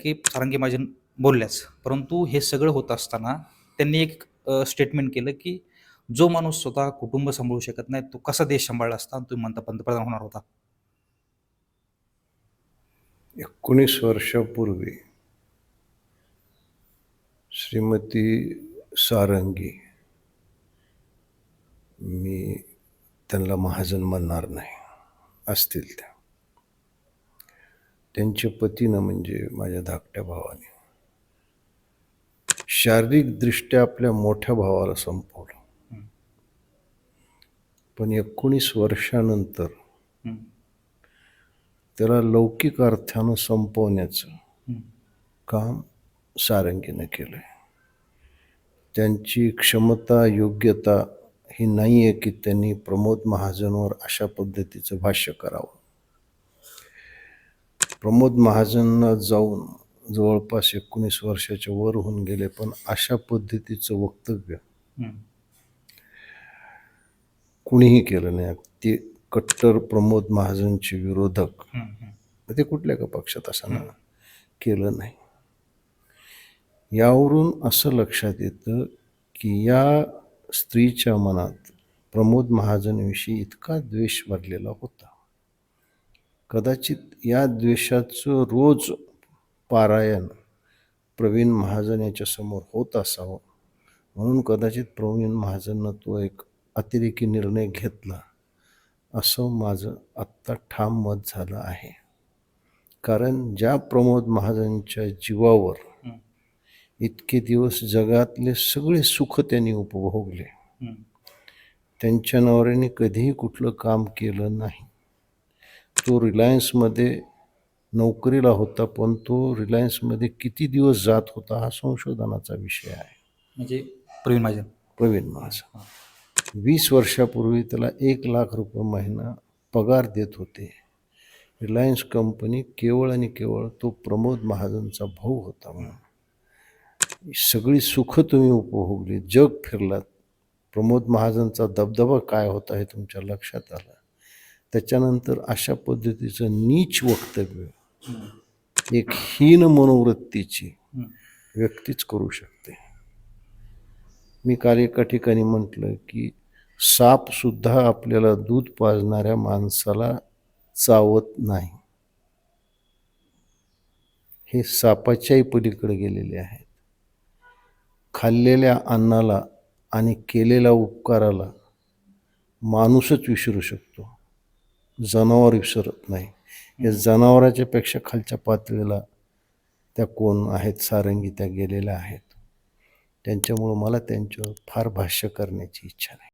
की सारंगी महाजन बोलल्याच. परंतु हे सगळं होत असताना त्यांनी एक स्टेटमेंट केलं की जो माणूस स्वतः कुटुंब सांभाळू शकत नाही तो कसा देश सांभाळला असता? आणि तुम्ही म्हणता पंतप्रधान होणार होता. एकोणीस वर्षापूर्वी श्रीमती सारंगी मी त्यांना महाजन म्हणणार नाही. असतील त्या. त्यांच्या पतीनं म्हणजे माझ्या धाकट्या भावाने. शारीरिकदृष्ट्या आपल्या मोठ्या भावाला संपवलं. पण एकोणीस वर्षानंतर. त्याला लौकिक अर्थानं संपवण्याचं. काम सारंगीनं केलं आहे त्यांची क्षमता योग्यता ही नाही आहे की त्यांनी प्रमोद महाजनवर अशा पद्धतीचं भाष्य करावं. प्रमोद महाजनना जाऊन जवळपास एकोणीस वर्षाच्या वर होऊन गेले पण अशा पद्धतीचं वक्तव्य. कुणीही केलं नाही. ते कट्टर प्रमोद महाजनचे विरोधक. ते कुठल्या का पक्षात असं केलं नाही. यावरून असं लक्षात येतं की या स्त्रीच्या मनात प्रमोद महाजनविषयी इतका द्वेष भरलेला होता. कदाचित या द्वेषाचं रोज पारायण प्रवीण महाजन याच्या समोर होत असावं म्हणून कदाचित प्रवीण महाजननं तो एक अतिरेकी निर्णय घेतला असं माझं आत्ता ठाम मत झालं आहे कारण ज्या प्रमोद महाजनच्या जीवावर. इतके दिवस जगातले सगळे सुख त्यांनी उपभोगले. त्यांच्या नवऱ्याने कधीही कुठलं काम केलं नाही तो रिलायन्समध्ये नोकरीला होता पण तो रिलायन्समध्ये किती दिवस जात होता हा संशोधनाचा विषय आहे. म्हणजे प्रवीण महाजन. प्रवीण माझा वीस वर्षापूर्वी त्याला एक लाख रुपये महिना पगार देत होते. रिलायन्स कंपनी केवळ आणि केवळ तो प्रमोद महाजनचा भाऊ होता म्हणून. सगळी सुख तुम्ही उपभोगली जग फिरलात. प्रमोद महाजनचा दबदबा काय होता हे तुमच्या लक्षात आलं? त्याच्यानंतर अशा पद्धतीचं नीच वक्तव्य एक हीन मनोवृत्तीची व्यक्तीच करू शकते. मी काल एका ठिकाणी म्हटलं की साप सुद्धा आपल्याला दूध पाजणाऱ्या माणसाला चावत नाही. हे सापाच्याही पलीकडे गेलेले आहेत. खाल्लेल्या अन्नाला आणि केलेल्या उपकाराला माणूसच विसरू शकतो. जनावर विसरत नाही. या जनावराच्या पेक्षा खालच्या पातळीला त्या कोण आहेत? सारंगी त्या गेलेल्या आहेत. त्यांच्यामुळं मला त्यांच्यावर फार भाष्य करण्याची इच्छा नाही.